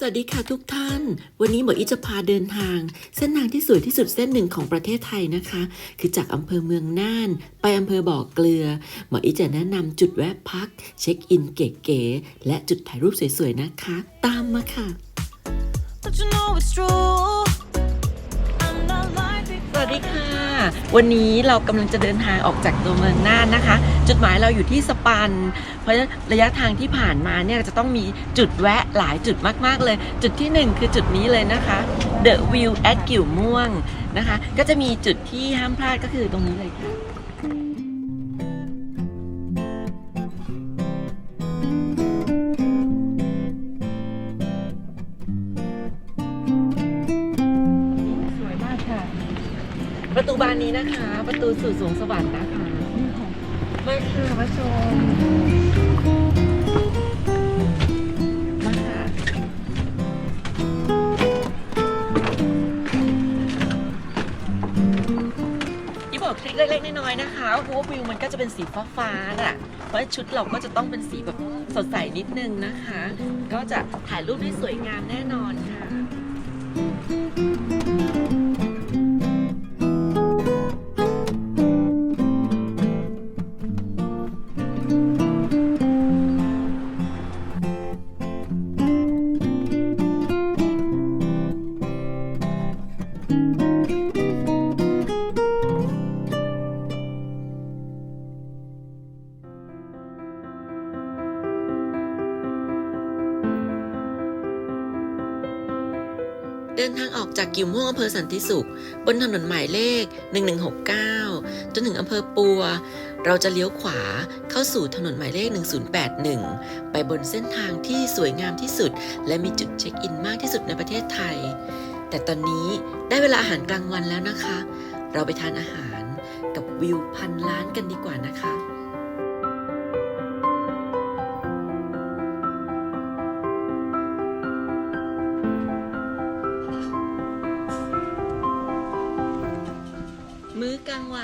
สวัสดีค่ะทุกท่าน วันนี้หมออิจะพาเดินทาง เส้นทางที่สวยที่สุดเส้นหนึ่งของประเทศไทยนะคะ คือจากอำเภอเมืองน่าน ไปอำเภอบ่อเกลือ หมออิจะแนะนำจุดแวะพัก เช็คอินเก๋ๆและจุดถ่ายรูปสวยๆนะคะ ตามมาค่ะ วันนี้เรากำลังจะเดินทางออกจากตัวเมืองน่านนะคะ จุดหมายเราอยู่ที่สปัน เพราะระยะทางที่ผ่านมาเนี่ยจะต้องมีจุดแวะหลายจุดมากๆเลย จุดที่หนึ่งคือจุดนี้เลยนะคะ The View at กิ่วม่วงนะคะ ก็จะมีจุดที่ห้ามพลาดก็คือตรงนี้เลยค่ะ ประตูสู่สวงสวรรค์นะคะมาค่ะมาชมมาค่ะยี่บอกทริคเล็กๆน้อยๆนะคะ เพราะว่าวิวมันก็จะเป็นสีฟ้าๆน่ะ เพราะชุดเราก็จะต้องเป็นสีแบบสดใสนิดนึงนะคะ ก็จะถ่ายรูปได้สวยงามแน่นอนค่ะ เดินทางออกจากกิ่วม่วงอำเภอสันติสุข บนถนนหมายเลข 1169 จนถึงอำเภอปัว เราจะเลี้ยวขวาเข้าสู่ถนนหมายเลข 1081 ไปบนเส้นทางที่สวยงามที่สุด และมีจุดเช็คอินมากที่สุดในประเทศไทย แต่ตอนนี้ได้เวลาอาหารกลางวันแล้วนะคะ เราไปทานอาหารกับวิวพันล้านกันดีกว่านะคะ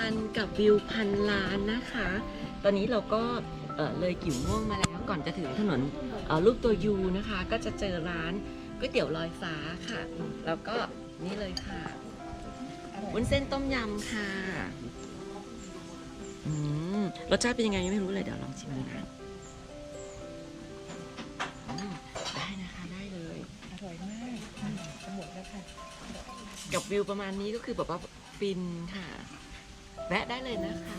วันกับวิวพันล้านนะคะ ตอนนี้เราก็เอ่อเลยกิ่วม่วงมาแล้วก่อนจะถึงถนนเอ่อรูปตัวยูนะคะ ก็จะเจอร้านก๋วยเตี๋ยวลอยฟ้าค่ะ แล้วก็นี่เลยค่ะวุ้นเส้นต้มยำค่ะอืมรสชาติเป็นยังไงยังไม่รู้เลยเดี๋ยวลองชิมดูนะอืมได้นะคะได้เลย อร่อยมากอืมจะหมดแล้วค่ะ กับวิวประมาณนี้ก็คือแบบว่าฟินค่ะ แวะได้เลยนะคะ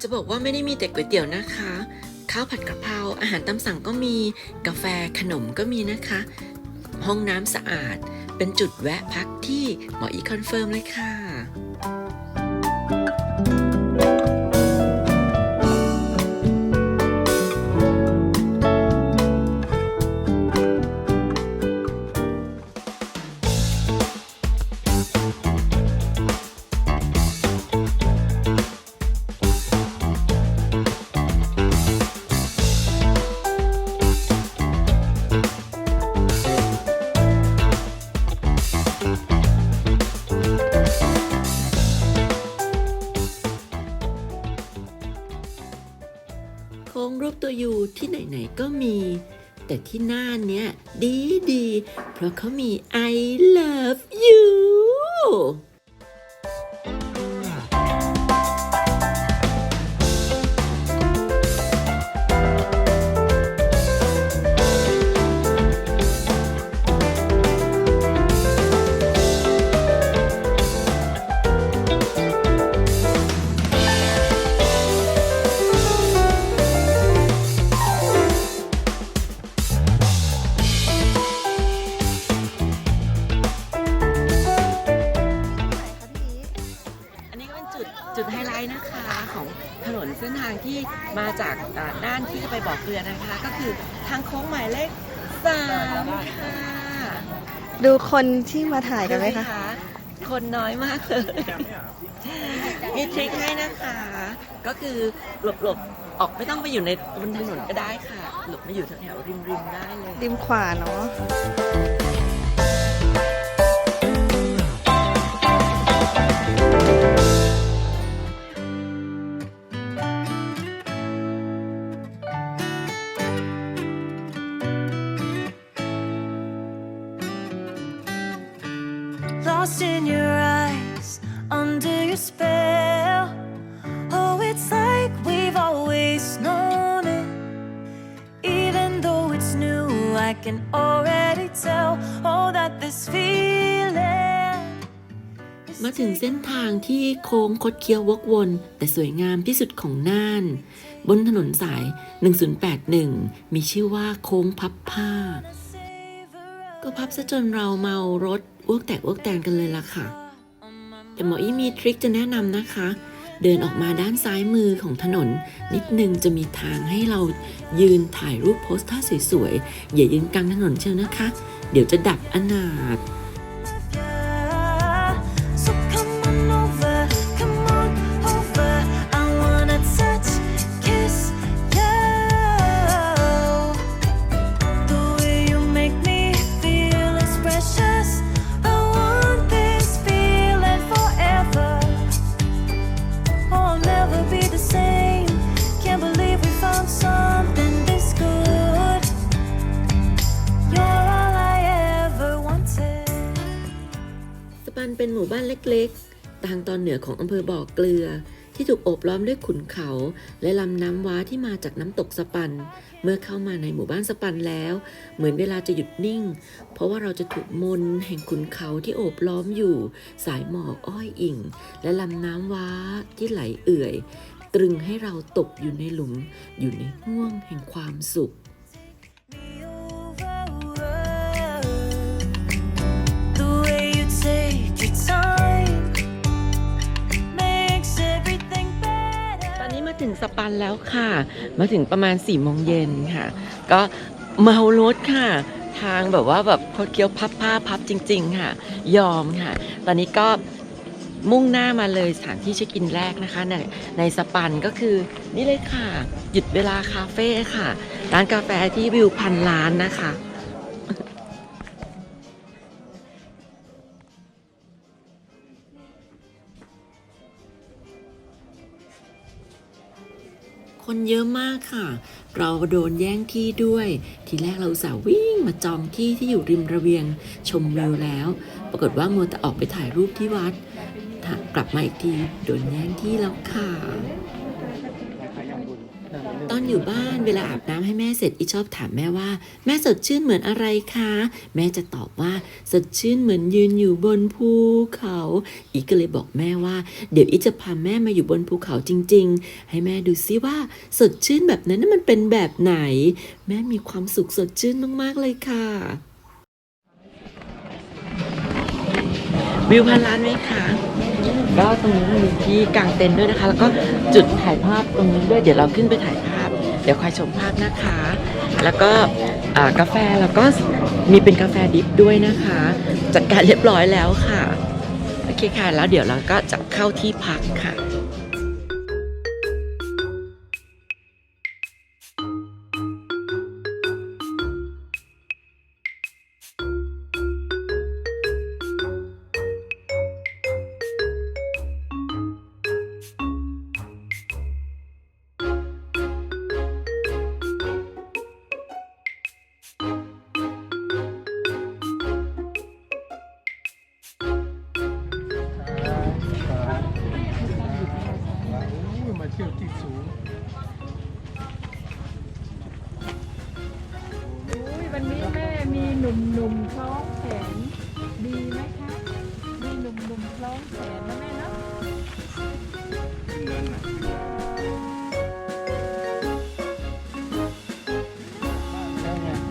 จะบอกว่าไม่ได้มีแต่ก๋วยเตี๋ยวนะคะ ข้าวผัดกะเพราอาหารตามสั่งก็มีกาแฟขนมก็มีนะคะ ห้องน้ำสะอาด เป็นจุดแวะพักที่หมออีคอนเฟิร์มเลยค่ะ ตัวยูที่ไหนๆก็มี แต่ที่หน้าเนี้ยดีดีๆเพราะเขามี I love you ทางที่มาจากอ่าน่านที่จะไปบ่อเกลือนะคะ ก็คือทางโค้งหมายเลขสามค่ะดูคนที่มาถ่ายกันไหมคะดูสิคนน้อยมากเลยมีทริคให้นะคะ ก็คือหลบหลบๆออกไม่ต้องไปอยู่ในบนถนนก็ได้ค่ะ หลบมาอยู่แถวๆริมริมๆได้เลย ริมขวาเนาะ Lost in your eyes, under your spell. Oh, it's like we've always known it. Even though it's new, I can already tell. all Oh, that this feeling. มาถึงเส้นทางที่โค้งคดเคี้ยววกวน แต่สวยงามที่สุดของน่าน บนถนนสาย 1081 มีชื่อว่าโค้งพับผ้า ก็พับซะจนเราเมารถอ้วกแตกอ้วกแตนกันเลยล่ะค่ะ แต่หมออี้มีทริคจะแนะนำนะคะ เดินออกมาด้านซ้ายมือของถนน นิดนึงจะมีทางให้เรายืนถ่ายรูปโพสท่าสวยๆ อย่ายืนกลางถนนเชียวนะคะ เดี๋ยวจะดับอนาถ อนเหนือของอำเภอบ่อเกลือ ที่ถูกโอบล้อมด้วยขุนเขา และลำน้ำว้าที่มาจากน้ำตกสปัน เมื่อเข้ามาในหมู่บ้านสปันแล้ว เหมือนเวลาจะหยุดนิ่ง เพราะว่าเราจะถูกมนแห่งขุนเขาที่โอบล้อมอยู่ สายหมอกอ้อยอิ่งและลำน้ำว้าที่ไหลเอื่อย ตรึงให้เราตกอยู่ในหลุมอยู่ในห่วงแห่งความสุข ถึงสปันแล้วค่ะ มาถึงประมาณ4ี่โมงเย็นค่ะ ก็เมารถค่ะ ทางแบบว่าแบบพอเคี้ยวพับผ้าพับจริง ๆ ค่ะ ยอมค่ะ ตอนนี้ก็มุ่งหน้ามาเลยสถานที่เช็คอินแรกนะคะ ในในสปันก็คือนี่เลยค่ะ หยุดเวลาคาเฟ่ค่ะ ร้านกาแฟที่วิวพันล้านนะคะ คนเยอะมากค่ะ เราโดนแย่งที่ด้วย ทีแรกเราสาววิ่งมาจองที่ที่อยู่ริมระเบียงชมวิวแล้ว ปรากฏว่ามัวแต่ออกไปถ่ายรูปที่วัด กลับมาอีกทีโดนแย่งที่แล้วค่ะ อยู่บ้านเวลาอาบน้ำให้แม่เสร็จอีชอบถามแม่ว่า แม่สดชื่นเหมือนอะไรคะ แม่จะตอบว่าสดชื่นเหมือนยืนอยู่บนภูเขา อีก็เลยบอกแม่ว่า เดี๋ยวอีจะพาแม่มาอยู่บนภูเขาจริง ๆ ให้แม่ดูซิว่าสดชื่นแบบนั้นน่ะมันเป็นแบบไหน แม่มีความสุขสดชื่นมากๆเลยค่ะ วิวพันล้านไหมคะก็ตรงนี้มีที่กางเต็นท์ด้วยนะคะ แล้วก็จุดถ่ายภาพตรงนี้ด้วย เดี๋ยวเราขึ้นไปถ่ายภาพ เดี๋ยวคอยชมภาพนะคะ แล้วก็กาแฟแล้วก็มีเป็นกาแฟดิฟด้วยนะคะ จัดการเรียบร้อยแล้วค่ะ โอเคค่ะ แล้วเดี๋ยวเราก็จะเข้าที่พักค่ะ เที่ยวที่สูงอุ้ยวันนี้แม่มีหนุ่มหนุ่มๆคล้องแขนดีไหมคะ มีหนุ่มหนุ่มๆคล้องแขนนะแม่เนาะเงินน่ะ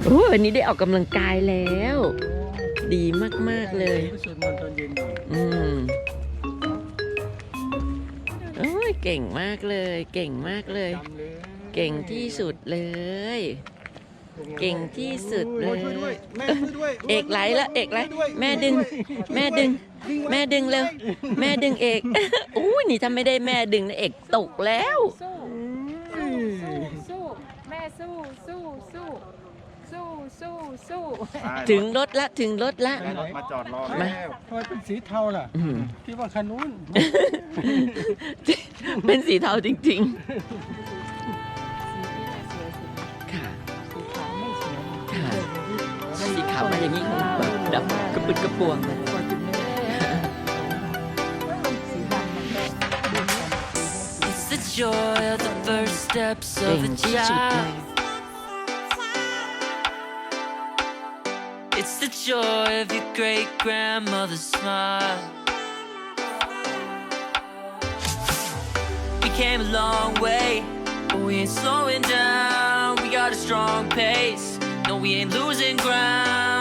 โอ้วันนี้ได้ออกกำลังกายแล้ว ดีมาก ๆ เลยไปสวดมนต์ตอนเย็นหน่อย อืมโอ้ย เก่งมากเลย เก่งมากเลยจำเลย เก่งที่สุดเลยเเก่งที่สุดเลโอ้ยช่วยด้วยแม่ช่วยด้วยเอกไหลแล้วเอกไหลช่วยด้วยแม่ดึง แม่ดึง แม่ดึงเร็วแม่ดึงเอกอุ้ยนี่ถ้าไม่ได้แม่ดึงนะเอกตกแล้ว สู้อุ้ยสู้สู้แม่สู้สู้ สู้สู้สู้สู้ถึงรถละถึงรถละรถมาจอดรอมาแล้วทำไมเป็นสีเทาล่ะ อืมพี่ว่าคันนู้น เป็นสีเทาจริงสีนี้น่ะสวยสุดๆค่ะ สีขาวไม่สวยค่ะสีขาวมาอย่างนี้คงแบบดับกระปุดกระปวงฟอร์จูเนอร์สีดำมันก็ดูกัน It's the joy of the first steps เก่ง of a ที่สุดเลย child. It's the joy of your great grandmother's smile. We came a long way, but we ain't slowing down. We got a strong pace. No, we ain't losing ground.